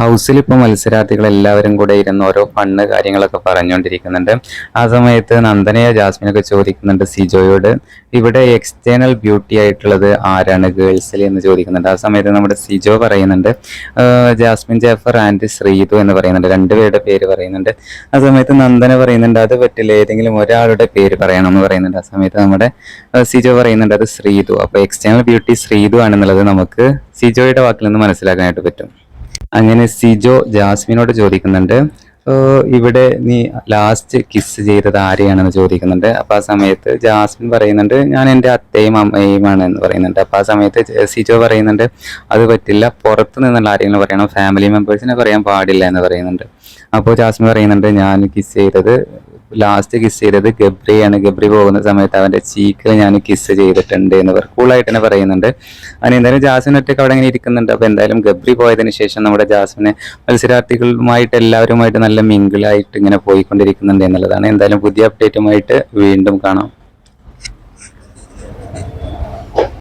ഹൗസിൽ ഇപ്പോൾ മത്സരാർത്ഥികൾ എല്ലാവരും കൂടെ ഇരുന്ന് ഓരോ ഫണ്ണ് കാര്യങ്ങളൊക്കെ പറഞ്ഞുകൊണ്ടിരിക്കുന്നുണ്ട് ആ സമയത്ത് നന്ദനയോ ജാസ്മിനൊക്കെ ചോദിക്കുന്നുണ്ട് സിജോയോട് ഇവിടെ എക്സ്റ്റേണൽ ബ്യൂട്ടി ആയിട്ടുള്ളത് ആരാണ് ഗേൾസിൽ എന്ന് ചോദിക്കുന്നുണ്ട്. ആ സമയത്ത് നമ്മുടെ സിജോ പറയുന്നുണ്ട് ജാസ്മിൻ ജാഫർ ആൻഡ് ശ്രീതു എന്ന് പറയുന്നുണ്ട്. രണ്ടുപേരുടെ പേര് പറയുന്നുണ്ട്. ആ സമയത്ത് നന്ദന പറയുന്നുണ്ട് അത് പറ്റില്ല ഏതെങ്കിലും ഒരാളുടെ പേര് പറയണം എന്ന് പറയുന്നുണ്ട്. ആ സമയത്ത് നമ്മുടെ സിജോ പറയുന്നുണ്ട് അത് ശ്രീതു. അപ്പോൾ എക്സ്റ്റേണൽ ബ്യൂട്ടി ശ്രീതു ആണെന്നുള്ളത് നമുക്ക് സിജോയുടെ വാക്കിൽ നിന്ന് മനസ്സിലാക്കാനായിട്ട് പറ്റും. അങ്ങനെ സിജോ ജാസ്മിനോട് ചോദിക്കുന്നുണ്ട് ഇവിടെ നീ ലാസ്റ്റ് കിസ് ചെയ്തത് ആരെയാണെന്ന് ചോദിക്കുന്നുണ്ട്. അപ്പൊ ആ സമയത്ത് ജാസ്മിൻ പറയുന്നുണ്ട് ഞാൻ എന്റെ അത്തയും അമ്മയുമാണ് എന്ന് പറയുന്നുണ്ട്. അപ്പൊ ആ സമയത്ത് സിജോ പറയുന്നുണ്ട് അത് പറ്റില്ല പുറത്ത് നിന്നുള്ള ആരെങ്കിലും പറയണം ഫാമിലി മെമ്പേഴ്സിനെ പറയാൻ പാടില്ല എന്ന് പറയുന്നുണ്ട്. അപ്പോൾ ജാസ്മിൻ പറയുന്നുണ്ട് ഞാൻ കിസ് ചെയ്തത് ലാസ്റ്റ് കിസ് ചെയ്തത് ഗബ്രിയാണ് ഗബ്രി പോകുന്ന സമയത്ത് അവന്റെ ചീക്കിൽ ഞാൻ കിസ് ചെയ്തിട്ടുണ്ട് എന്ന് പറയും കൂളായിട്ട് തന്നെ പറയുന്നുണ്ട്. അങ്ങനെ എന്തായാലും ജാസ്മിൻ ഒറ്റയ്ക്ക് അവിടെ ഇങ്ങനെ ഇരിക്കുന്നുണ്ട്. അപ്പോൾ എന്തായാലും ഗബ്രി പോയതിന് ശേഷം നമ്മുടെ ജാസ്മിനെ മത്സരാർത്ഥികളുമായിട്ട് എല്ലാവരുമായിട്ട് നല്ല മിങ്കിളായിട്ട് ഇങ്ങനെ പോയിക്കൊണ്ടിരിക്കുന്നുണ്ട് എന്നുള്ളതാണ്. എന്തായാലും പുതിയ അപ്ഡേറ്റുമായിട്ട് വീണ്ടും കാണാം.